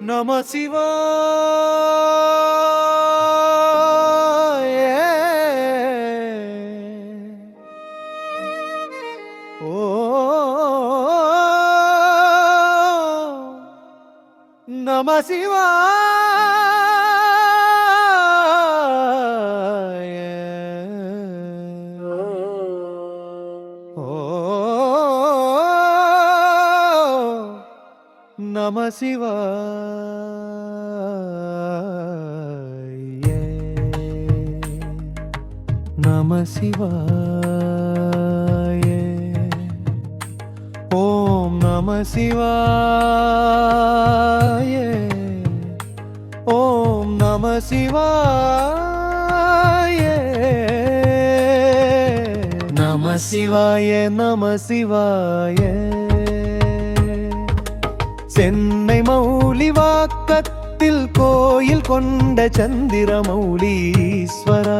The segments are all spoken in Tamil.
நம சிவாய ஓ நம சிவாய நம சிவாய. நம சிவாய. ஓம் நம சிவாய. ஓம் நம சிவாய. நம சிவாய நம சிவாய. சென்னை மௌலி வாக்கத்தில் கோயில் கொண்ட சந்திர மௌலீஸ்வரா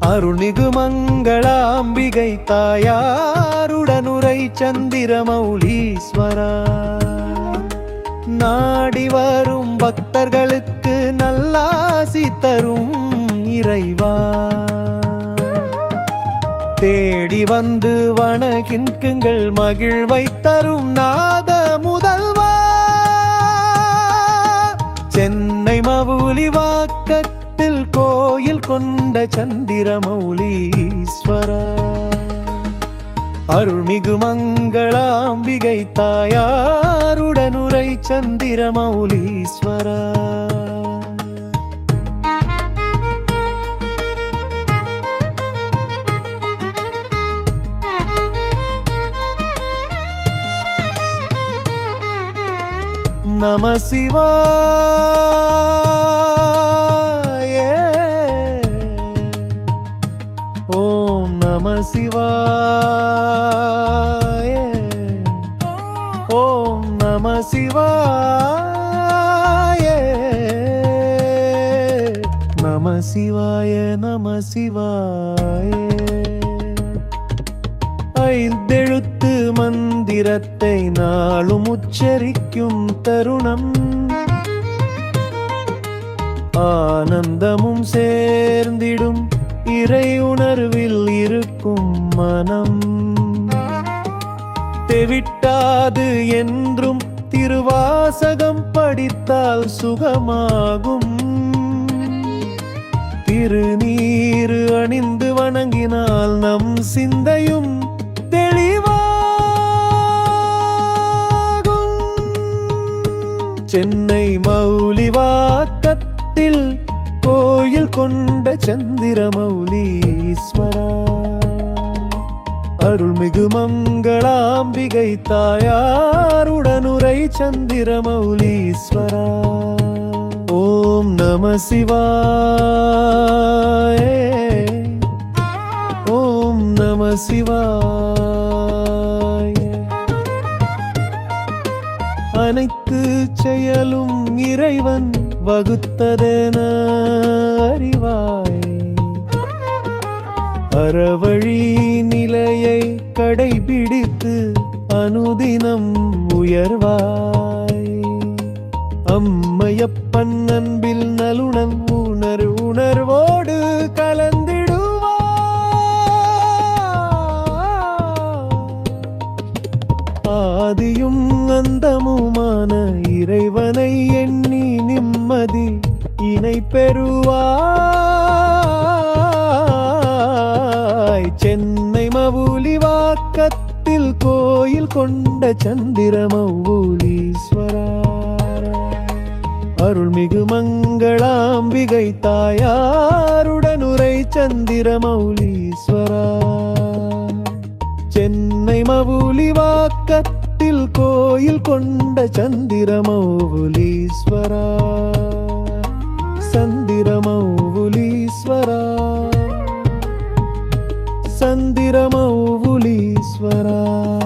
அருள்மிகு மங்களாம்பிகை தாயாருடனுரை சந்திர மௌலீஸ்வரா நாடி வரும் பக்தர்களுக்கு நல்லாசி தரும் இறைவா. தேடி வந்து வணங்கின்குங்கள் மகிழ்வை தரும் நாத முதல்வா. சென்னை மவுலி வாக்கத்தில் கோயில் கொண்ட சந்திர மௌலீஸ்வரா அருள்மிகு மங்களாம்பிகை தாயாருடனுரை சந்திர மௌலீஸ்வரா நம சிவாய. ஓம் நம சிவாய. ஓம் நம சிவாய. நம சிவாய நம சிவாய. ஐந்தெழுத்து மந்திரத்தை நாளும் உச்சரிக்கும் தருணம். ஆனந்தமும் சேர்ந்திடும் இறை உணர்வில் இருக்கும் மனம். தெவிட்டாது என்றும் திருவாசகம் படித்தால் சுகமாகும். திருநீரு அணிந்து வணங்கினால் நம் சிந்தையும் சென்னை மௌலிவாக்கத்தில் கோயில் கொண்ட சந்திர மௌலீஸ்வரா அருள்மிகு மங்களாம்பிகை தாயாருடனுரை சந்திர மௌலீஸ்வரா ஓம் நம சிவாய. ஓம் நம சிவாய. அனைத்து செயலும் இறைவன் வகுத்ததென அறிவாய். அறவழி நிலையை கடைபிடித்து அனுதினம் உயர்வாய். அம்மையப்பன் அன்பில் நலுணன் உணர் உணர்வோடு கலந்து எண்ணி நிம்மதி இணை பெறுவாய். சென்னை மவுலி வாக்கத்தில் கோயில் கொண்ட சந்திர மவுலீஸ்வரா அருள்மிகு மங்களாம்பிகை தாயாருடனுரை சந்திர மௌலீஸ்வரா சென்னை மவுலி வாக்கத்தில் நாட்டில் கோயில் கொண்ட சந்திரமௌலீஸ்வரா. சந்திரமௌலீஸ்வரா. சந்திரமௌலீஸ்வரா.